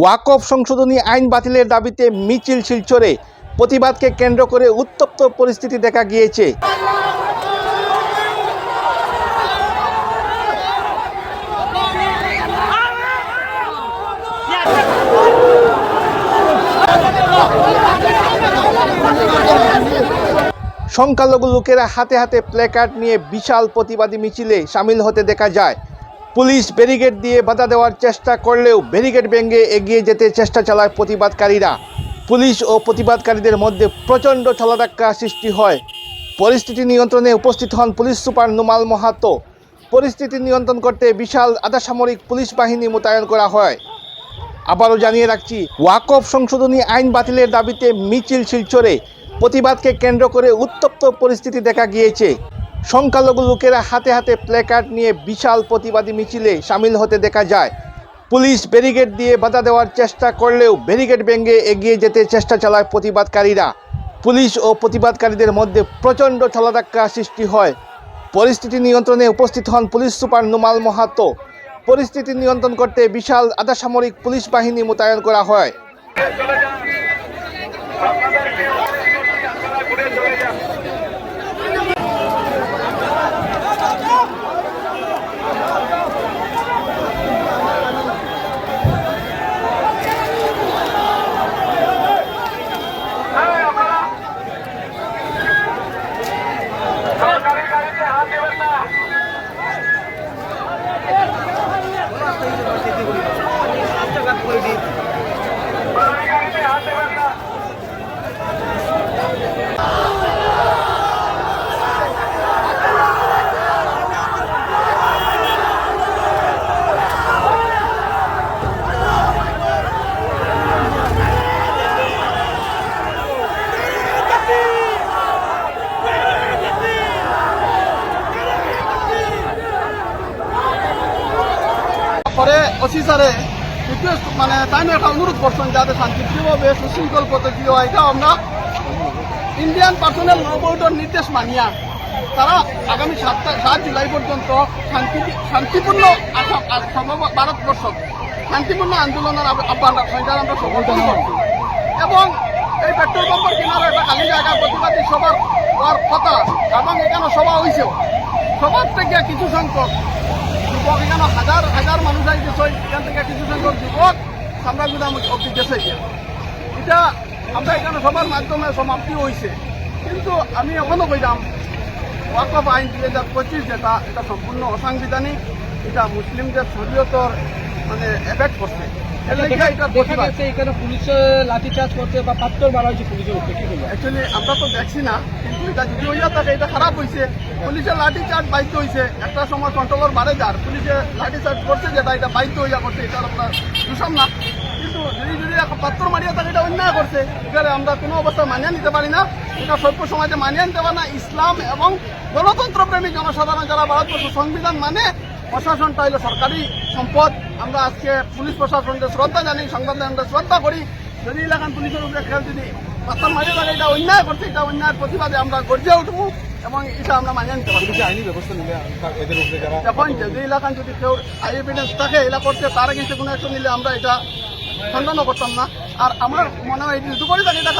ওয়াকফ সংশোধনী আইন বাতিলের দাবিতে মিছিল শিলচরে। প্রতিবাদকে কেন্দ্র করে উত্তপ্ত পরিস্থিতি দেখা গিয়েছে। সংখ্যালঘু লোকেরা হাতে হাতে প্ল্যাকার্ড নিয়ে বিশাল প্রতিবাদী মিছিলে সামিল হতে দেখা যায়। পুলিশ ব্যারিকেড দিয়ে বাধা দেওয়ার চেষ্টা করলেও ব্যারিকেড ভেঙে এগিয়ে যেতে চেষ্টা চালায় প্রতিবাদকারীরা। পুলিশ ও প্রতিবাদকারীদের মধ্যে প্রচণ্ড ঠেলাধাক্কা সৃষ্টি হয়। পরিস্থিতি নিয়ন্ত্রণে উপস্থিত হন পুলিশ সুপার নুমাল মাহাতো। পরিস্থিতি নিয়ন্ত্রণ করতে বিশাল আধাসামরিক পুলিশ বাহিনী মোতায়েন করা হয়। আবারও জানিয়ে রাখছি, ওয়াকফ সংশোধনী আইন বাতিলের দাবিতে মিছিল শিলচরে। প্রতিবাদকে কেন্দ্র করে উত্তপ্ত পরিস্থিতি দেখা গিয়েছে। সংখ্যালঘু লোকেরা হাতে হাতে প্লেকার্ড নিয়ে বিশাল প্রতিবাদী মিছিলে সামিল হতে দেখা যায়। পুলিশ ব্যারিকেড দিয়ে বাধা দেওয়ার চেষ্টা করলেও ব্যারিকেড ভেঙে এগিয়ে যেতে চেষ্টা চালায় প্রতিবাদকারীরা। পুলিশ ও প্রতিবাদকারীদের মধ্যে প্রচণ্ড ঠেলাধাক্কা সৃষ্টি হয়। পরিস্থিতি নিয়ন্ত্রণে উপস্থিত হন পুলিশ সুপার নুমাল মাহাতো। পরিস্থিতি নিয়ন্ত্রণ করতে বিশাল আধাসামরিক পুলিশ বাহিনী মোতায়েন করা হয়। পরে ওসি স্যারে রিকোয়েস্ট মানে তাই একটা অনুরোধ করছেন যাতে শান্তিপ্রিয়ভাবে সুশৃঙ্খল পদ্ধতি হয়। এটা আমরা ইন্ডিয়ান পার্সোনাল ল বোর্ডের নির্দেশ মানিয়া তারা আগামী সাত সাত জুলাই পর্যন্ত শান্তি, শান্তিপূর্ণ ভারতবর্ষ শান্তিপূর্ণ আন্দোলনের আহ্বান সংগ্রাম আমরা সমর্থন করছি। এবং এই পেট্রোল পাম্পের কিনারে একটা খালি জায়গা, প্রতিবাদী সবার কথা, এবং এখানে সভা হয়েছেও সবার থেকে কিছু সংখ্যক এখানে হাজার হাজার মানুষ আইতেছে এখান থেকে কিছু সংখ্যক যুবক এটা আমরা এখানে সবার মাধ্যমে সমাপ্তি হয়েছে কিন্তু আমি এখনও কইলাম ওয়াকফ আইন দুই হাজার পঁচিশ যেটা, এটা সম্পূর্ণ অসাংবিধানিক, এটা মুসলিমদের শরীয়তর মানে এফেক্ট করছে। এটা দেখা প্রতিবাদ। গেছে এখানে পুলিশে লাঠিচার্জ করছে বা পাত্তর মারা হয়েছে পুলিশের উপরে কি বলব অ্যাকচুয়ালি আমরা তো দেখছি না কিন্তু এটা যদি হইয়া থাকে এটা খারাপ হয়েছে পুলিশের লাঠি বাধ্য হয়েছে একটা সময় কন্ট্রোলার বাড়ে যার পুলিশে লাঠি করছে যেটা এটা বাধ্য হইয়া করছে এটা আমরা দূষণ না। কিন্তু যদি যদি একটা পাত্র মারিয়া থাকে এটা অন্যায় করছে এখানে আমরা কোনো অবস্থায় মানিয়ে নিতে পারি না। এটা সভ্য সমাজে মানিয়ে নিতে পারে না। ইসলাম এবং গণতন্ত্রপ্রেমী জনসাধারণ যারা ভারতবর্ষ সংবিধান মানে প্রশাসনটা হলো সরকারি সম্পদ। আমরা আজকে পুলিশ প্রশাসনকে শ্রদ্ধা জানি সংবাদদানকে শ্রদ্ধা করি। যদি এলাকান পুলিশের উপরে খেয়াল যদি পাত্তার মারিয়ে থাকে এটা অন্যায় করছে এটা অন্যায়ের প্রতিবাদে আমরা গর্জে উঠবো এবং এটা আমরা মানিয়ে নিতে পারি আইনি ব্যবস্থা নিলে এদের উপরে যারা এখন যদি এলাকান যদি কেউ আই এভিডেন্স থাকে এলা করছে তার এগেন্সে কোনো অ্যাকশন নিলে আমরা এটা খণ্ডনও করতাম না। আর আমার মনে হয় যদি করে থাকে এটা